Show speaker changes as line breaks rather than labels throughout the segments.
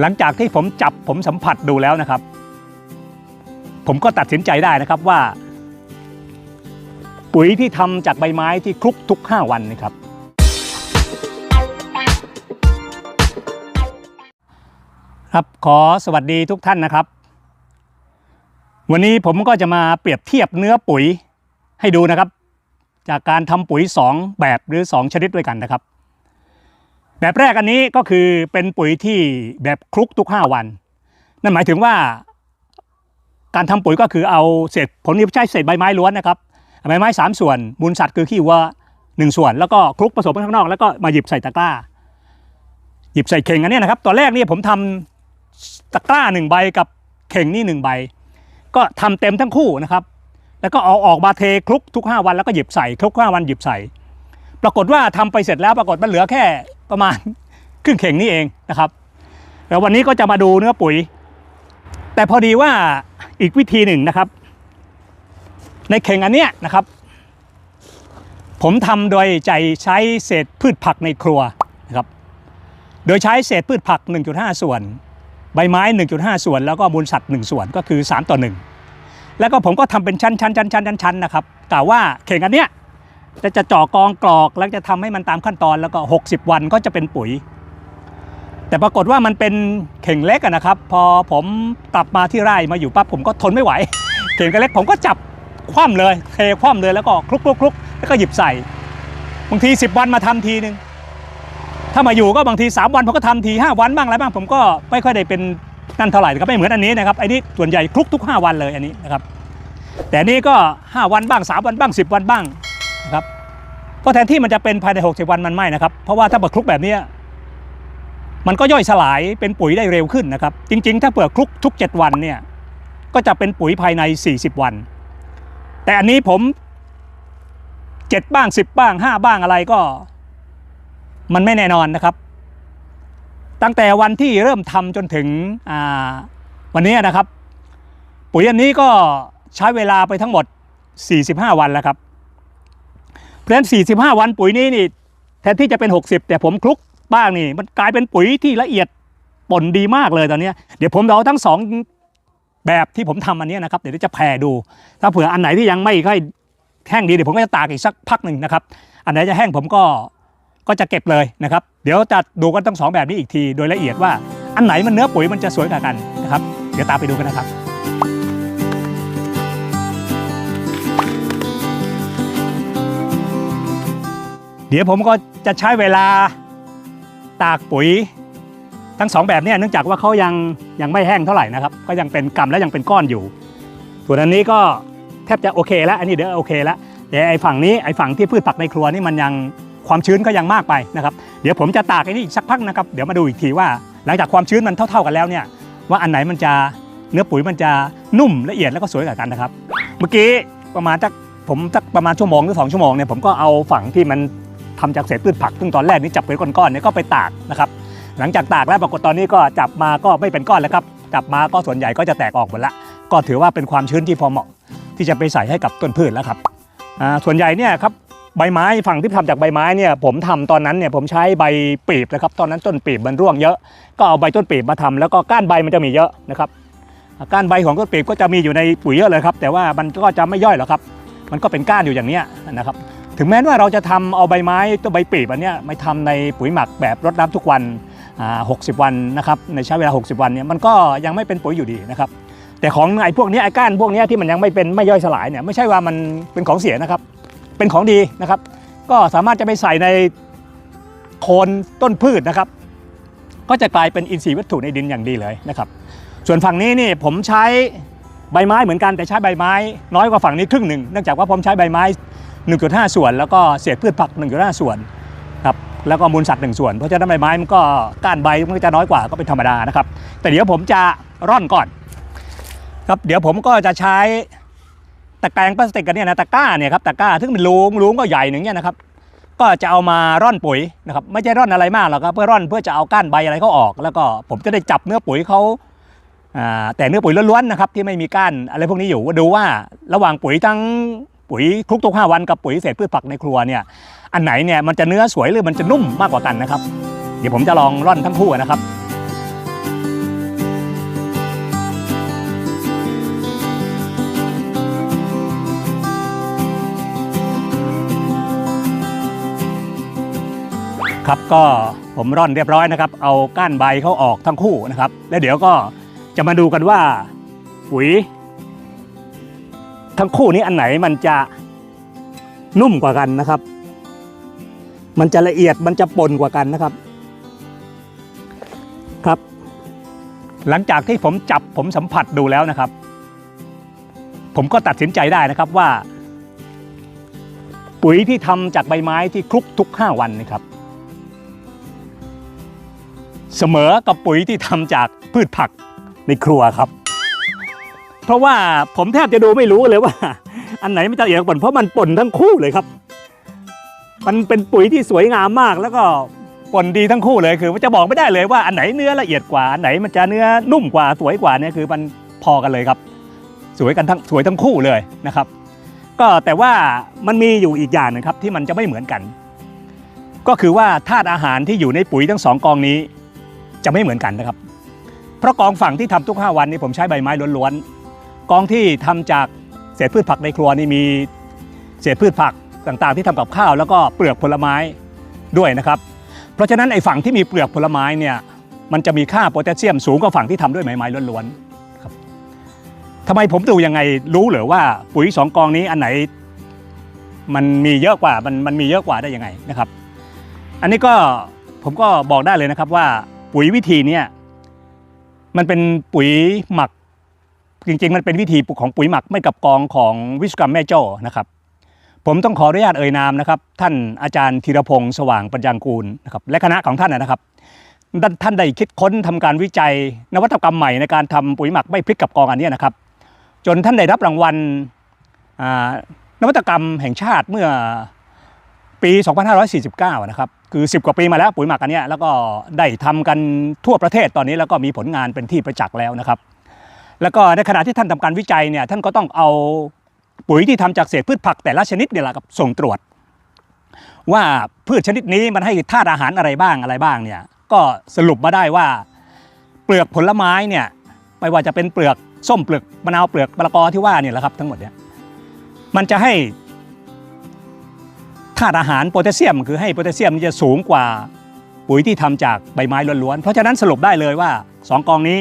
หลังจากที่ผมจับผมสัมผัสดูแล้วนะครับ ผมก็ตัดสินใจได้นะครับว่า ปุ๋ยที่ทำจากใบไม้ที่คลุกทุก 5 วันนะครับ ครับขอสวัสดีทุกท่านนะครับ วันนี้ผมก็จะมาเปรียบเทียบเนื้อปุ๋ยให้ดูนะครับ จากการทำปุ๋ย 2 แบบหรือ 2 ชนิดด้วยกันนะครับ แบบแรกอันนี้ก็คือเป็นปุ๋ยที่แบบคลุกทุก 5 วัน นั่นหมายถึงว่าการทำปุ๋ยก็คือเอาเศษผลที่ใช้เศษใบไม้ล้วนนะครับใบไม้ 3 ส่วน มูลสัตว์คือขี้วัวหนึ่งส่วน แล้วก็คลุกผสมกันข้างนอกแล้วก็มาหยิบใส่ตะกร้า หยิบใส่เข่งอันนี้นะครับตอนแรกนี่ผมทำตะกร้าหนึ่งใบกับเข่งนี่หนึ่งใบ ก็ทำเต็มทั้งคู่นะครับ แล้วก็เอาออกมาเทคลุกทุก 5 วันแล้วก็หยิบใส่คลุก5วันหยิบใส่ ปรากฏว่าทำไปเสร็จแล้วปรากฏมันเหลือแค่ประมาณครึ่งเข่งนี่เองนะครับแล้ววันนี้ก็จะมาดูเนื้อปุ๋ย แต่พอดีว่าอีกวิธีหนึ่งนะครับ ในเข่งอันเนี้ยนะครับ ผมทำโดยใจใช้เศษพืชผักในครัวนะครับ โดยใช้เศษพืชผัก 1.5 ส่วน ใบไม้ 1.5 ส่วน แล้วก็มูลสัตว์ 1 ส่วนก็คือ 3 ต่อ 1 แล้วก็ผมก็ทำเป็นชั้นชั้นชั้นชั้นชั้นชั้นนะครับกล่าวว่าเข่งอันเนี้ย จะจะเจ่อกองกรอกแล้วจะทำให้มันตามขั้นตอนแล้วก็ 60 วันก็จะเป็นปุ๋ย แต่ปรากฏว่ามันเป็นเข่งเล็กอะนะครับ พอผมกลับมาที่ไร่มาอยู่ปั๊บผมก็ทนไม่ไหว เข่งก็เล็กผมก็จับคว่ำเลยเทคว่ำเลยแล้วก็คลุกคลุกคลุกแล้วก็หยิบใส่บางที 10 วันมาทำทีหนึ่งถ้ามาอยู่ก็บางที 3 วันผมก็ทำที 5 วันบ้างอะไรบ้างผมก็ไม่ค่อยได้เป็นนั่นเท่าไหร่นะครับไม่เหมือนอันนี้นะครับอันนี้ส่วนใหญ่คลุกทุก 5 วันเลยอันนี้นะครับแต่นนี้ก็ 5 วันบ้าง 3 วันบ้าง 10 วันบ้าง นะครับก็แทนที่มันจะเป็นภายใน 60 วันมันไม่นะครับ เพราะว่าถ้าเปิดคลุกแบบนี้มันก็ย่อยสลายเป็นปุ๋ยได้เร็วขึ้นนะครับ จริง ๆ ถ้าเปิดคลุกทุก 7 วันเนี่ยก็จะเป็นปุ๋ยภายใน 40 วัน แต่อันนี้ผม 7 บ้าง 10 บ้าง 5 บ้างอะไรก็ มันไม่แน่นอนนะครับ ตั้งแต่วันที่เริ่มทำจนถึงวันนี้นะครับ ปุ๋ยอันนี้ก็ใช้เวลาไปทั้งหมด 45 วันแล้วครับ เพราะฉะนั้น 45 วันปุ๋ยนี้นี่แทนที่จะเป็น 60 แต่ผมคลุกบ้างนี่ มันกลายเป็นปุ๋ยที่ละเอียดป่นดีมากเลยตอนนี้ เดี๋ยวผมเอาทั้งสองแบบที่ผมทำอันนี้นะครับ เดี๋ยวจะแผ่ดู ถ้าเผื่ออันไหนที่ยังไม่ค่อยแห้งดีเดี๋ยวผมก็จะตากอีกสักพักหนึ่งนะครับ อันไหนจะแห้งผมก็ก็จะเก็บเลยนะครับ เดี๋ยวจะดูกันทั้งสองแบบนี้อีกที โดยละเอียดว่าอันไหนมันเนื้อปุ๋ยมันจะสวยกว่ากันนะครับ เดี๋ยวตามไปดูกันนะครับ ดี๋ยวผมก็จะใช้เวลาตากปุ๋ย ทั้งสองแบบเนี้เนื่องจากว่าเขายังยังไม่แห้งเท่าไหร่นะครับ ก็ยังเป็นกำและยังเป็นก้อนอยู่ ส่วนอันนี้ก็แทบจะโอเคแล้ว อันนี้เดี๋ยวโอเคแล้วแต่ไอ้ฝั่งนี้ไอ้ฝั่งที่พืชผักในครัวนี่มันยังความชื้นก็ยังมากไปนะครับ เดี๋ยวผมจะตากไอ้นี่อีกสักพักนะครับ เดี๋ยวมาดูอีกทีว่า หลังจากความชื้นมันเท่า ๆกันแล้วเนี่ย ว่าอันไหนมันจะเนื้อปุ๋ยมันจะนุ่มละเอียดแล้วก็สวยกว่ากันนะครับ เมื่อกี้ประมาณสักผมสักประมาณชั่วโมงหรือสองชั่วโมงเนี่ยผมก็เอาฝั่งที่มัน ทำจากเศษพืชผักซึ่งตอนแรกนี่จับเป็นก้อนๆเนี่ยก็ไปตากนะครับหลังจากตากแล้วปรากฏตอนนี้ก็จับมาก็ไม่เป็นก้อนแล้วครับจับมาก็ส่วนใหญ่ก็จะแตกออกหมดละ ก็ถือว่าเป็นความชื้นที่พอเหมาะ ที่จะไปใส่ให้กับต้นพืชแล้วครับส่วนใหญ่เนี่ยครับใบไม้ฝั่งที่ทำจากใบไม้เนี่ยผมทำตอนนั้นเนี่ยผมใช้ใบปีบนะครับตอนนั้นต้นปีบมันร่วงเยอะ ก็เอาใบต้นปีบมาทำแล้วก็ก้านใบมันจะมีเยอะนะครับก้านใบของต้นปีบก็จะมีอยู่ในปุ๋ยเยอะเลยครับแต่ว่ามันก็จะไม่ย่อยหรอกครับ มันก็เป็นก้านอยู่อย่างเนี้ยนะครับ ถึงแม้ว่าเราจะทำเอาใบไม้ตัวใบปีบอันเนี้ยมาทำในปุ๋ยหมักแบบรดน้ำทุกวันอ่า60 วันนะครับในใช้เวลา 60 วันเนี่ยมันก็ยังไม่เป็นปุ๋ยอยู่ดีนะครับแต่ของไอ้พวกนี้ไอ้ก้านพวกนี้ที่มันยังไม่เป็นไม่ย่อยสลายเนี่ยไม่ใช่ว่ามันเป็นของเสียนะครับ เป็นของดีนะครับ ก็สามารถจะไปใส่ในโคนต้นพืชนะครับ ก็จะกลายเป็นอินทรีย์วัตถุในดินอย่างดีเลยนะครับ ส่วนฝั่งนี้นี่ผมใช้ใบไม้เหมือนกันแต่ใช้ใบไม้ น้อยกว่าฝั่งนี้ครึ่งหนึ่งเนื่องจากว่าผมใช้ใบไม้ 1.5 ส่วน แล้วก็เศษพืชผัก 1.5 ส่วนครับแล้วก็มูลสัตว์1ส่วน เพราะฉะนั้นใบไม้มันก็ก้านใบมันก็จะน้อยกว่าก็เป็นธรรมดานะครับ แต่เดี๋ยวผมจะร่อนก่อนครับเดี๋ยวผมก็จะใช้ตะแกรงพลาสติกกันเนี่ยนะตะกร้าเนี่ยครับตะกร้าซึ่งเป็นลุงลุงก็ใหญ่หนึ่งเนี่ยนะครับก็จะเอามาร่อนปุ๋ยนะครับไม่ใช่ร่อนอะไรมากหรอกครับเพื่อร่อนเพื่อจะเอาก้านใบอะไรเขาออก แล้วก็ผมจะได้จับเนื้อปุ๋ยเขาอ่าแต่เนื้อปุ๋ยล้วนๆนะครับที่ไม่มีก้านอะไรพวกนี้อยู่ว่าดูว่าระหว่างปุ๋ยทั้ง ปุ๋ยคลุกทุก 5 วันกับปุ๋ยเศษพืชผักในครัวเนี่ยอันไหนเนี่ยมันจะเนื้อสวยหรือมันจะนุ่มมากกว่ากันนะครับ เดี๋ยวผมจะลองร่อนทั้งคู่นะครับครับก็ผมร่อนเรียบร้อยนะครับ เอาก้านใบเขาออกทั้งคู่นะครับ แล้วเดี๋ยวก็จะมาดูกันว่าปุ๋ย ทั้งคู่นี้อันไหนมันจะนุ่มกว่ากันนะครับ มันจะละเอียดมันจะปนกว่ากันนะครับ ครับ หลังจากที่ผมจับผมสัมผัสดูแล้วนะครับ ผมก็ตัดสินใจได้นะครับว่า ปุ๋ยที่ทำจากใบไม้ที่คลุกทุก 5 วันนะครับ เสมอกับปุ๋ยที่ทำจากพืชผักในครัวครับ เพราะว่าผมแทบจะดูไม่รู้เลยว่า อันไหนมันจะละเอียดกว่ากันเพราะมันปนทั้งคู่เลยครับ มันเป็นปุ๋ยที่สวยงามมากแล้วก็ปนดีทั้งคู่เลยคือจะบอกไม่ได้เลยว่าอันไหนเนื้อละเอียดกว่าอันไหนมันจะเนื้อนุ่มกว่าสวยกว่าเนี่ยคือมันพอกันเลยครับ สวยกันทั้งสวยทั้งคู่เลยนะครับ ก็แต่ว่ามันมีอยู่อีกอย่างหนึงครับที่มันจะไม่เหมือนกัน ก็คือว่าธาตุอาหารที่อยู่ในปุ๋ยทั้งสองกองนี้ จะไม่เหมือนกันนะครับ เพราะกองฝั่งที่ทำทุก 5 วันนี้ผมใช้ใบไม้ล้วนๆ กองที่ทำจากเศษพืชผักในครัวนี่มีเศษพืชผักต่างๆ ที่ทำกับข้าวแล้วก็เปลือกผลไม้ด้วยนะครับ เพราะฉะนั้นไอ้ฝั่งที่มีเปลือกผลไม้เนี่ยมันจะมีค่าโพแทสเซียมสูงกว่าฝั่งที่ทำด้วยใบไม้ล้วนๆครับทำไมผมดูยังไงรู้เหรือว่าปุ๋ยสองกองนี้อันไหนมันมีเยอะกว่ามันมันมีเยอะกว่าได้ยังไงนะครับ อันนี้ก็ผมก็บอกได้เลยนะครับว่าปุ๋ยวิธีนี้มันเป็นปุ๋ยหมัก จริงๆ มันเป็นวิธีของปุ๋ยหมักไม่กับกองของวิศวกรรมแม่โจ้นะครับ ผมต้องขออนุญาตเอ่ยนามนะครับ ท่านอาจารย์ธีรพงศ์สว่างปัญญางกูลนะครับและคณะของท่านนะครับท่านได้คิดค้นทำการวิจัย นวัตกรรมใหม่ในการทำปุ๋ยหมักไม่พริกกับกองอันนี้นะครับ จนท่านได้รับรางวัลนวัตกรรมแห่งชาติเมื่อปี 2549 นะครับ คือ 10 กว่าปีมาแล้วปุ๋ยหมักอันนี้แล้วก็ได้ทำกันทั่วประเทศตอนนี้แล้วก็มีผลงานเป็นที่ประจักษ์แล้วนะครับ แล้วก็ในขณะที่ท่านทำการวิจัยเนี่ยท่านก็ต้องเอาปุ๋ยที่ทำจากเศษพืชผักแต่ละชนิดเนี่ยแหละครับส่งตรวจ ว่าพืชชนิดนี้มันให้ธาตุอาหารอะไรบ้างอะไรบ้างเนี่ยก็สรุปมาได้ว่าเปลือกผลไม้เนี่ยไม่ว่าจะเป็นเปลือกส้มเปลือกมะนาวเปลือกมะละกอที่ว่าเนี่ยแหละครับทั้งหมดเนี่ยมันจะให้ธาตุอาหารโพแทสเซียม คือให้โพแทสเซียมจะสูงกว่าปุ๋ยที่ทำจากใบไม้ล้วนๆเพราะฉะนั้นสรุปได้เลยว่าสองกองนี้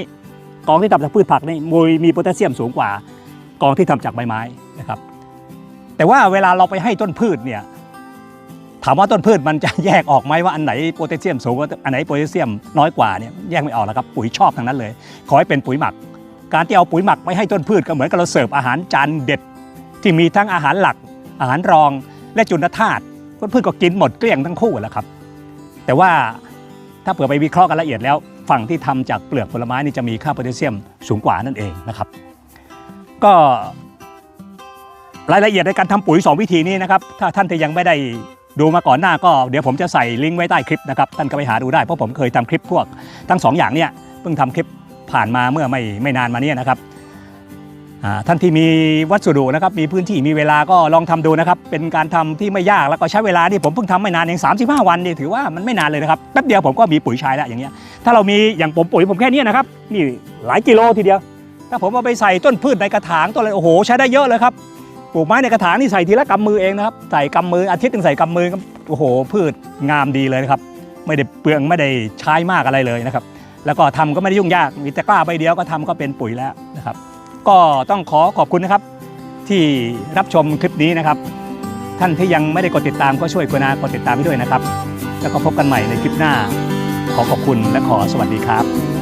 กองที่ทำจากพืชผักนี่มยมีโพแทสเซียมสูงกว่ากองที่ทำจากใบไม้นะครับ แต่ว่าเวลาเราไปให้ต้นพืชเนี่ยถามว่าต้นพืชมันจะแยกออกไหมว่าอันไหนโพแทสเซียมสูงว่าอันไหนโพแทสเซียมน้อยกว่าเนี่ยแยกไม่ออกแล้วครับปุ๋ยชอบทั้งนั้นเลย ขอให้เป็นปุ๋ยหมัก การที่เอาปุ๋ยหมักไปให้ต้นพืชก็เหมือนกับเราเสิร์ฟอาหารจานเด็ด ที่มีทั้งอาหารหลัก อาหารรองและจุลธาตุต้นพืชก็กินหมดเกลี้ยงทั้งคู่แหละครับ แต่ว่าถ้าเผื่อไปวิเคราะห์กันละเอียดแล้ว ฝั่งที่ทำจากเปลือกผลไม้นี่จะมีค่าโพแทสเซียมสูงกว่านั่นเองนะครับ ก็รายละเอียดในการทำปุ๋ย 2 วิธีนี้นะครับ ถ้าท่านที่ยังไม่ได้ดูมาก่อนหน้าก็เดี๋ยวผมจะใส่ลิงก์ไว้ใต้คลิปนะครับท่านก็ไปหาดูได้เพราะผมเคยทำคลิปพวกทั้งสองอย่างเนี่ยเพิ่งทำคลิปผ่านมาเมื่อไม่ไม่นานมาเนี้นะครับ ท่านที่มีวัสดุนะครับมีพื้นที่มีเวลาก็ลองทำดูนะครับ เป็นการทำที่ไม่ยากแล้วก็ใช้เวลาที่ผมเพิ่งทำไม่นานเอง35 วันนี่ถือว่ามันไม่นานเลยนะครับแป๊บเดียวผมก็มีปุ๋ยใช้แล้วอย่างเงี้ยถ้าเรามีอย่างผมปุ๋ยผมแค่นี้นะครับนี่หลายกิโลทีเดียว ถ้าผมเอาไปใส่ต้นพืชในกระถางต้นอะไรโอ้โหใช้ได้เยอะเลยครับปลูกไม้ในกระถางนี่ใส่ทีละกำมือเองนะครับใส่กำมืออาทิตย์หนึงใส่กำมือโอ้โห พืชงามดีเลยนะครับไม่ได้เปลืองไม่ได้ใช้มากอะไรเลยนะครับ แล้วก็ทำก็ไม่ได้ยุ่งยากมีตะกร้าใบเดียวก็ทำก็เป็นปุ๋ยแล้วนะครับ ก็ต้องขอขอบคุณนะครับ ที่รับชมคลิปนี้นะครับ ท่านที่ยังไม่ได้กดติดตามก็ช่วยกรุณากดติดตามให้ด้วยนะครับ แล้วก็พบกันใหม่ในคลิปหน้า ขอขอบคุณและขอสวัสดีครับ